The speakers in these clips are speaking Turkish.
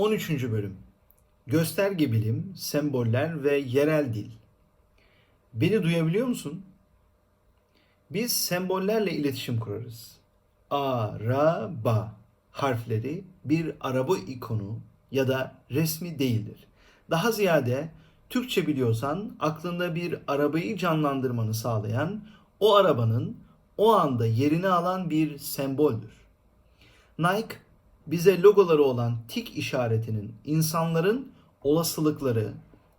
13. Bölüm Gösterge bilim, semboller ve yerel dil. Beni duyabiliyor musun? Biz sembollerle iletişim kurarız. Araba harfleri bir araba ikonu ya da resmi değildir. Daha ziyade Türkçe biliyorsan aklında bir arabayı canlandırmanı sağlayan o arabanın o anda yerini alan bir semboldür. Nike bize logoları olan tik işaretinin insanların olasılıkları,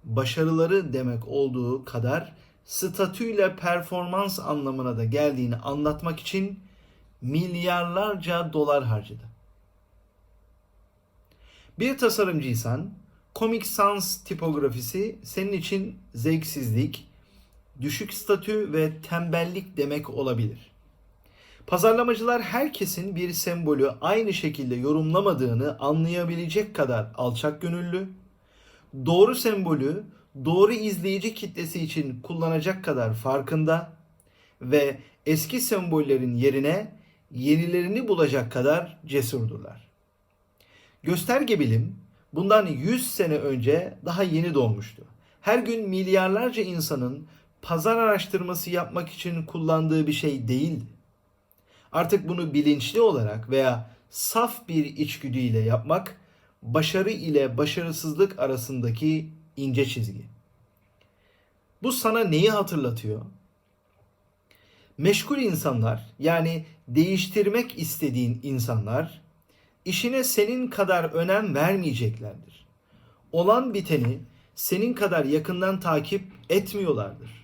başarıları demek olduğu kadar statüyle performans anlamına da geldiğini anlatmak için milyarlarca dolar harcadı. Bir tasarımcıysan Comic Sans tipografisi senin için zevksizlik, düşük statü ve tembellik demek olabilir. Pazarlamacılar herkesin bir sembolü aynı şekilde yorumlamadığını anlayabilecek kadar alçak gönüllü, doğru sembolü doğru izleyici kitlesi için kullanacak kadar farkında ve eski sembollerin yerine yenilerini bulacak kadar cesurdurlar. Gösterge bilim bundan 100 sene önce daha yeni doğmuştu. Her gün milyarlarca insanın pazar araştırması yapmak için kullandığı bir şey değildi. Artık bunu bilinçli olarak veya saf bir içgüdüyle yapmak başarı ile başarısızlık arasındaki ince çizgi. Bu sana neyi hatırlatıyor? Meşgul insanlar yani değiştirmek istediğin insanlar işine senin kadar önem vermeyeceklerdir. Olan biteni senin kadar yakından takip etmiyorlardır.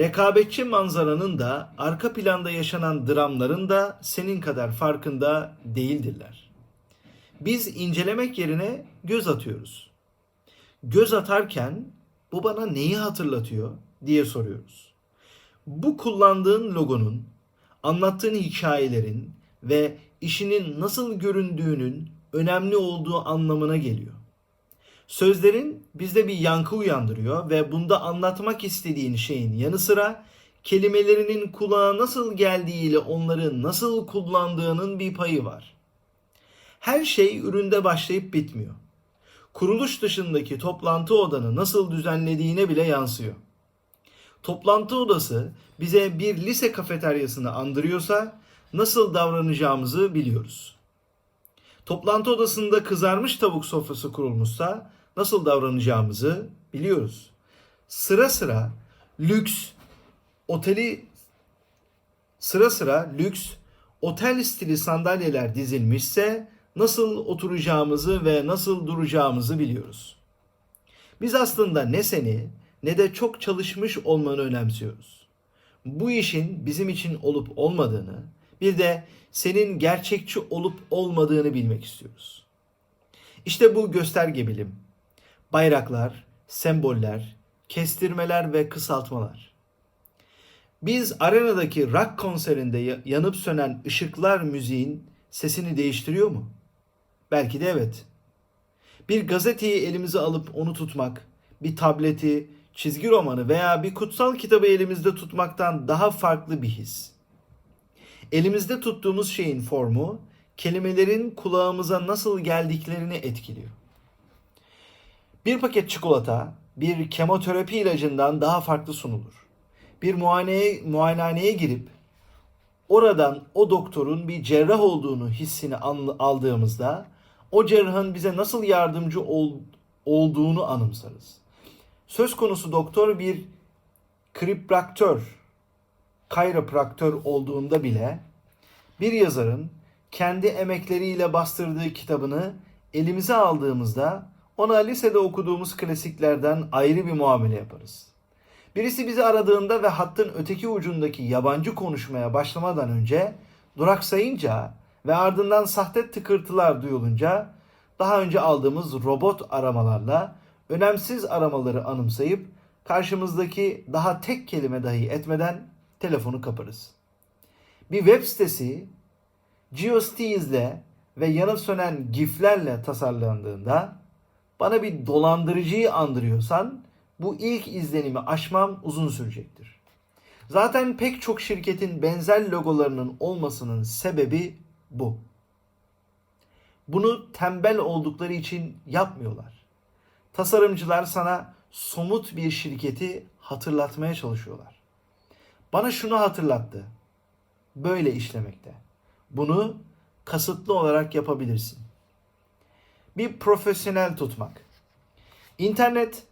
Rekabetçi manzaranın da arka planda yaşanan dramların da senin kadar farkında değildirler. Biz incelemek yerine göz atıyoruz. Göz atarken bu bana neyi hatırlatıyor diye soruyoruz. Bu kullandığın logonun, anlattığın hikayelerin ve işinin nasıl göründüğünün önemli olduğu anlamına geliyor. Sözlerin bizde bir yankı uyandırıyor ve bunda anlatmak istediğin şeyin yanı sıra kelimelerinin kulağa nasıl geldiğiyle onları nasıl kullandığının bir payı var. Her şey üründe başlayıp bitmiyor. Kuruluş dışındaki toplantı odanı nasıl düzenlediğine bile yansıyor. Toplantı odası bize bir lise kafeteryasını andırıyorsa nasıl davranacağımızı biliyoruz. Toplantı odasında kızarmış tavuk sofrası kurulmuşsa nasıl davranacağımızı biliyoruz. Sıra sıra lüks oteli sıra sıra lüks otel stili sandalyeler dizilmişse nasıl oturacağımızı ve nasıl duracağımızı biliyoruz. Biz aslında ne seni ne de çok çalışmış olmanı önemsiyoruz. Bu işin bizim için olup olmadığını, bir de senin gerçekçi olup olmadığını bilmek istiyoruz. İşte bu gösterge bilim. Bayraklar, semboller, kestirmeler ve kısaltmalar. Biz arenadaki rock konserinde yanıp sönen ışıklar müziğin sesini değiştiriyor mu? Belki de evet. Bir gazeteyi elimize alıp onu tutmak, bir tableti, çizgi romanı veya bir kutsal kitabı elimizde tutmaktan daha farklı bir his. Elimizde tuttuğumuz şeyin formu kelimelerin kulağımıza nasıl geldiklerini etkiliyor. Bir paket çikolata bir kemoterapi ilacından daha farklı sunulur. Bir muayeneye, muayenehaneye girip oradan o doktorun bir cerrah olduğunu hissini aldığımızda o cerrahın bize nasıl yardımcı ol, olduğunu anımsarız. Söz konusu doktor bir kripraktör, kayropraktör olduğunda bile bir yazarın kendi emekleriyle bastırdığı kitabını elimize aldığımızda ona lisede okuduğumuz klasiklerden ayrı bir muamele yaparız. Birisi bizi aradığında ve hattın öteki ucundaki yabancı konuşmaya başlamadan önce duraksayınca ve ardından sahte tıkırtılar duyulunca daha önce aldığımız robot aramalarla önemsiz aramaları anımsayıp karşımızdaki daha tek kelime dahi etmeden telefonu kaparız. Bir web sitesi GeoSteez'le ve yanıp sönen giflerle tasarlandığında bana bir dolandırıcıyı andırıyorsan bu ilk izlenimi aşmam uzun sürecektir. Zaten pek çok şirketin benzer logolarının olmasının sebebi bu. Bunu tembel oldukları için yapmıyorlar. Tasarımcılar sana somut bir şirketi hatırlatmaya çalışıyorlar. Bana şunu hatırlattı. Böyle işlemekte. Bunu kasıtlı olarak yapabilirsin. Bir profesyonel tutmak. İnternet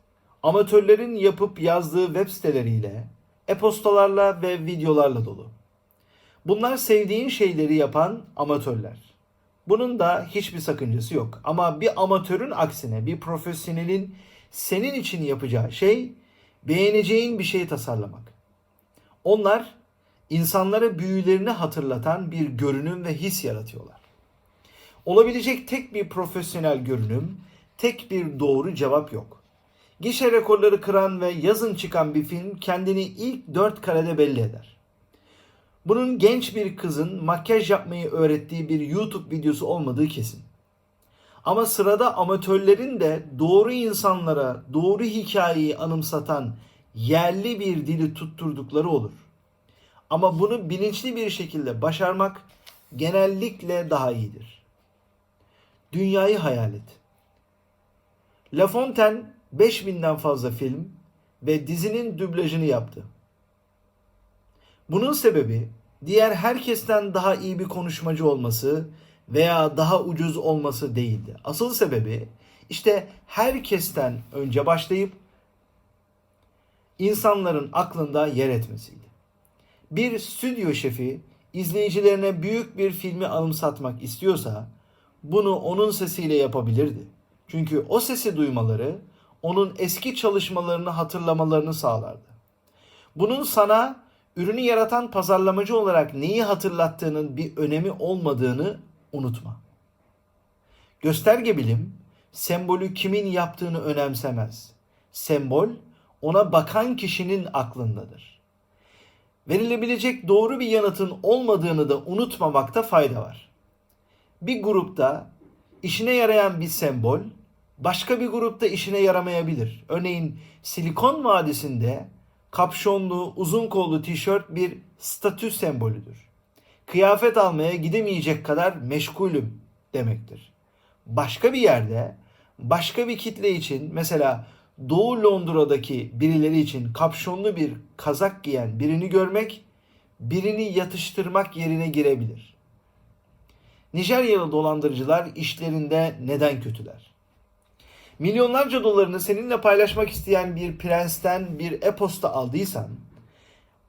amatörlerin yapıp yazdığı web siteleriyle, e-postalarla ve videolarla dolu. Bunlar sevdiğin şeyleri yapan amatörler. Bunun da hiçbir sakıncası yok. Ama bir amatörün aksine bir profesyonelin senin için yapacağı şey beğeneceğin bir şey tasarlamak. Onlar insanlara büyülerini hatırlatan bir görünüm ve his yaratıyorlar. Olabilecek tek bir profesyonel görünüm, tek bir doğru cevap yok. Gişe rekorları kıran ve yazın çıkan bir film kendini ilk dört karede belli eder. Bunun genç bir kızın makyaj yapmayı öğrettiği bir YouTube videosu olmadığı kesin. Ama sırada amatörlerin de doğru insanlara doğru hikayeyi anımsatan yerli bir dili tutturdukları olur. Ama bunu bilinçli bir şekilde başarmak genellikle daha iyidir. Dünyayı hayal et. La Fontaine 5000'den fazla film ve dizinin dublajını yaptı. Bunun sebebi diğer herkesten daha iyi bir konuşmacı olması veya daha ucuz olması değildi. Asıl sebebi işte herkesten önce başlayıp insanların aklında yer etmesiydi. Bir stüdyo şefi izleyicilerine büyük bir filmi anımsatmak istiyorsa bunu onun sesiyle yapabilirdi. Çünkü o sesi duymaları onun eski çalışmalarını hatırlamalarını sağlardı. Bunun sana ürünü yaratan pazarlamacı olarak neyi hatırlattığının bir önemi olmadığını unutma. Gösterge bilim sembolü kimin yaptığını önemsemez. Sembol ona bakan kişinin aklındadır. Verilebilecek doğru bir yanıtın olmadığını da unutmamakta fayda var. Bir grupta işine yarayan bir sembol başka bir grupta işine yaramayabilir. Örneğin Silikon Vadisi'nde kapşonlu, uzun kollu tişört bir statü sembolüdür. Kıyafet almaya gidemeyecek kadar meşgulüm demektir. Başka bir yerde, başka bir kitle için mesela Doğu Londra'daki birileri için kapşonlu bir kazak giyen birini görmek, birini yatıştırmak yerine girebilir. Nijeryalı dolandırıcılar işlerinde neden kötüler? Milyonlarca dolarını seninle paylaşmak isteyen bir prensten bir e-posta aldıysan,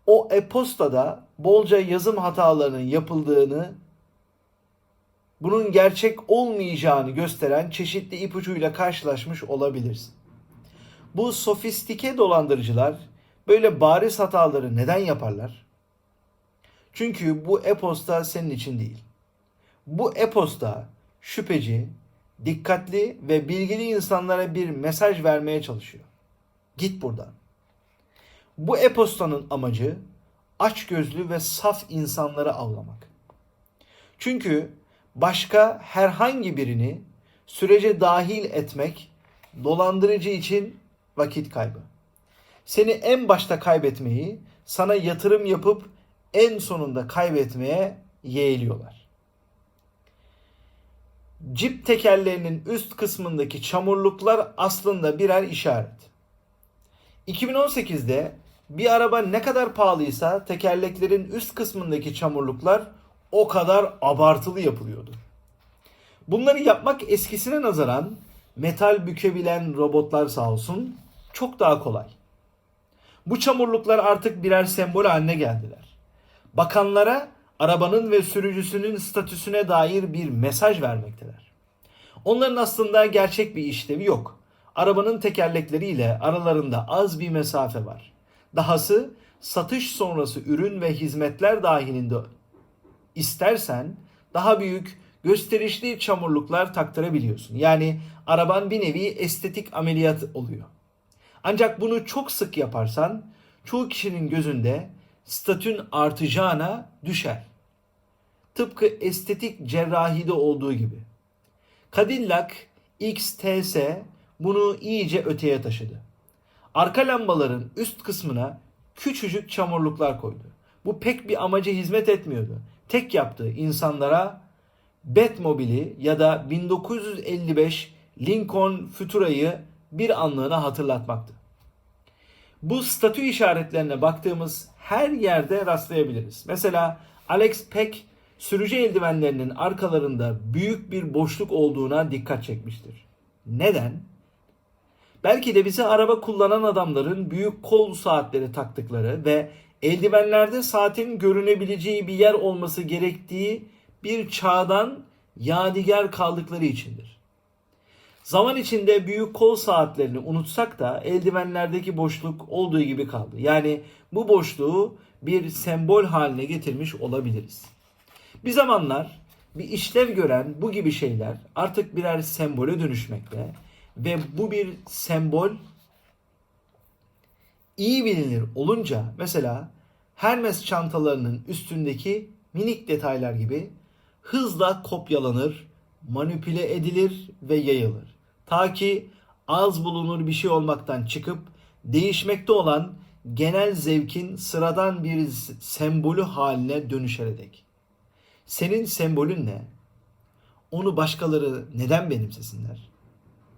o e-postada bolca yazım hatalarının yapıldığını, bunun gerçek olmayacağını gösteren çeşitli ipucuyla karşılaşmış olabilirsin. Bu sofistike dolandırıcılar böyle bariz hataları neden yaparlar? Çünkü bu e-posta senin için değil. Bu e-posta şüpheci, dikkatli ve bilgili insanlara bir mesaj vermeye çalışıyor. Git buradan. Bu e-postanın amacı açgözlü ve saf insanları avlamak. Çünkü başka herhangi birini sürece dahil etmek dolandırıcı için vakit kaybı. Seni en başta kaybetmeyi, sana yatırım yapıp en sonunda kaybetmeye yeğliyorlar. Cip tekerlerinin üst kısmındaki çamurluklar aslında birer işaret. 2018'de bir araba ne kadar pahalıysa tekerleklerin üst kısmındaki çamurluklar o kadar abartılı yapılıyordu. Bunları yapmak eskisine nazaran metal bükebilen robotlar sağ olsun çok daha kolay. Bu çamurluklar artık birer sembol haline geldiler. Bakanlara arabanın ve sürücüsünün statüsüne dair bir mesaj vermekteler. Onların aslında gerçek bir işlevi yok. Arabanın tekerlekleriyle aralarında az bir mesafe var. Dahası satış sonrası ürün ve hizmetler dahilinde istersen daha büyük gösterişli çamurluklar taktırabiliyorsun. Yani araban bir nevi estetik ameliyat oluyor. Ancak bunu çok sık yaparsan çoğu kişinin gözünde statün artacağına düşer. Tıpkı estetik cerrahide olduğu gibi. Cadillac XTS bunu iyice öteye taşıdı. Arka lambaların üst kısmına küçücük çamurluklar koydu. Bu pek bir amaca hizmet etmiyordu. Tek yaptığı insanlara Batmobile'i ya da 1955 Lincoln Futura'yı bir anlığına hatırlatmaktı. Bu statü işaretlerine baktığımız her yerde rastlayabiliriz. Mesela Alex Peck sürücü eldivenlerinin arkalarında büyük bir boşluk olduğuna dikkat çekmiştir. Neden? Belki de bize araba kullanan adamların büyük kol saatleri taktıkları ve eldivenlerde saatin görünebileceği bir yer olması gerektiği bir çağdan yadigar kaldıkları içindir. Zaman içinde büyük kol saatlerini unutsak da eldivenlerdeki boşluk olduğu gibi kaldı. Yani bu boşluğu bir sembol haline getirmiş olabiliriz. Bir zamanlar bir işlev gören bu gibi şeyler artık birer sembole dönüşmekte ve bu bir sembol iyi bilinir olunca mesela Hermes çantalarının üstündeki minik detaylar gibi hızla kopyalanır, manipüle edilir ve yayılır. Ta ki az bulunur bir şey olmaktan çıkıp değişmekte olan genel zevkin sıradan bir sembolü haline dönüşene dek. Senin sembolün ne? Onu başkaları neden benimsesinler?